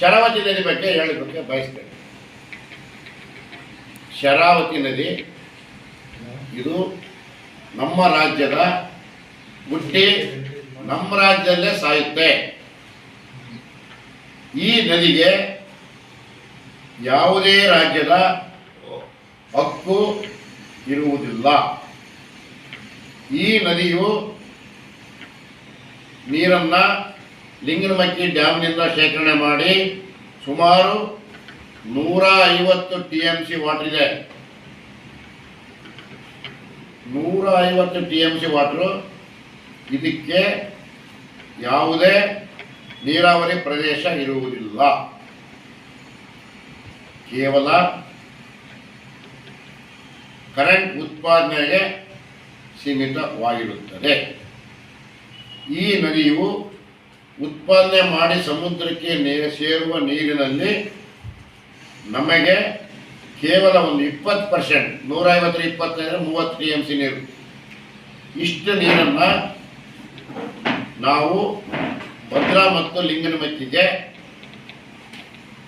ಶರಾವತಿ ನದಿ ಬಗ್ಗೆ ಹೇಳಲಿಕ್ಕೆ ಬಯಸ್ತೇನೆ. ಶರಾವತಿ ನದಿ ಇದು ನಮ್ಮ ರಾಜ್ಯದ ಹುಟ್ಟಿ ನಮ್ಮ ರಾಜ್ಯದಲ್ಲೇ ಸಾಯುತ್ತೆ. ಈ ನದಿಗೆ ಯಾವುದೇ ರಾಜ್ಯದ ಹಕ್ಕು ಇರುವುದಿಲ್ಲ. ಈ ನದಿಯು ನೀರನ್ನು ಲಿಂಗನಮಕ್ಕಿ ಡ್ಯಾಮ್ನಿಂದ ಶೇಖರಣೆ ಮಾಡಿ ಸುಮಾರು ನೂರ ಐವತ್ತು ಟಿ ಎಂ ಸಿ ವಾಟರ್ ಇದೆ. ನೂರ ಐವತ್ತು ಟಿ ಎಂ ಸಿ ವಾಟ್ರು. ಇದಕ್ಕೆ ಯಾವುದೇ ನೀರಾವರಿ ಪ್ರದೇಶ ಇರುವುದಿಲ್ಲ. ಕೇವಲ ಕರೆಂಟ್ ಉತ್ಪಾದನೆಗೆ ಸೀಮಿತವಾಗಿರುತ್ತದೆ. ಈ ನದಿಯು ಉತ್ಪಾದನೆ ಮಾಡಿ ಸಮುದ್ರಕ್ಕೆ ನೀರು ಸೇರುವ ನೀರಿನಲ್ಲಿ ನಮಗೆ ಕೇವಲ ಒಂದು ಇಪ್ಪತ್ತು ಪರ್ಸೆಂಟ್, ನೂರೈವತ್ತರ ಇಪ್ಪತ್ತೈದು ಮೂವತ್ತು ಟಿ ಎಂ ಸಿ ನೀರು. ಇಷ್ಟು ನೀರನ್ನು ನಾವು ಭದ್ರಾ ಮತ್ತು ಲಿಂಗನಮಕ್ಕಿಗೆ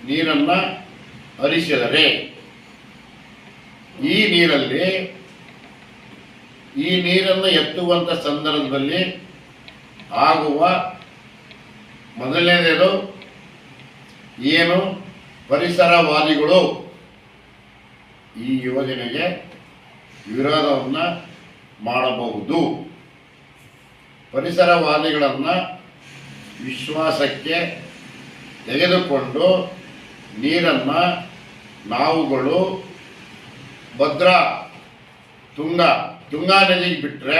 ನೀರನ್ನು ಹರಿಸಿದರೆ ಈ ನೀರಲ್ಲಿ, ಈ ನೀರನ್ನು ಎತ್ತುವಂಥ ಸಂದರ್ಭದಲ್ಲಿ ಆಗುವ ಮೊದಲನೇದು ಏನು ಪರಿಸರವಾದಿಗಳು? ಈ ಯೋಜನೆಗೆ ವಿರೋಧವನ್ನು ಮಾಡಬಹುದು. ಪರಿಸರವಾದಿಗಳನ್ನು ವಿಶ್ವಾಸಕ್ಕೆ ತೆಗೆದುಕೊಂಡು ನೀರನ್ನು ನಾವುಗಳು ಭದ್ರಾ, ತುಂಗ, ತುಂಗಾ ನದಿಗೆ ಬಿಟ್ಟರೆ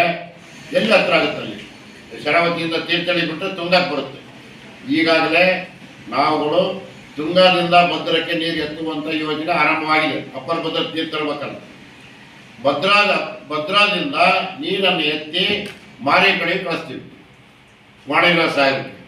ಎಲ್ಲಿ ಹತ್ರ ಆಗುತ್ತೆ ಅಲ್ಲಿ? ಶರಾವತಿಯಿಂದ ತೀರ್ಥಹಳ್ಳಿ ಬಿಟ್ಟರೆ ತುಂಗಕ್ಕೆ ಬರುತ್ತೆ. ಈಗಾಗಲೇ ನಾವುಗಳು ತುಂಗಾದಿಂದ ಭದ್ರಕ್ಕೆ ನೀರು ಎತ್ತುವಂಥ ಯೋಜನೆ ಆರಂಭವಾಗಿದೆ. ಅಪ್ಪರ್ ಭದ್ರ ತೀರ್ಥಳ್ಬೇಕಲ್ಲ ಭದ್ರಾದ, ಭದ್ರಾದಿಂದ ನೀರನ್ನು ಎತ್ತಿ ಮಾರಿ ಕಡೆ ಕಳಿಸ್ತೀವಿ. ವಾಣಿಜ್ಯ ಸಾಹೇಬರಿಗೆ.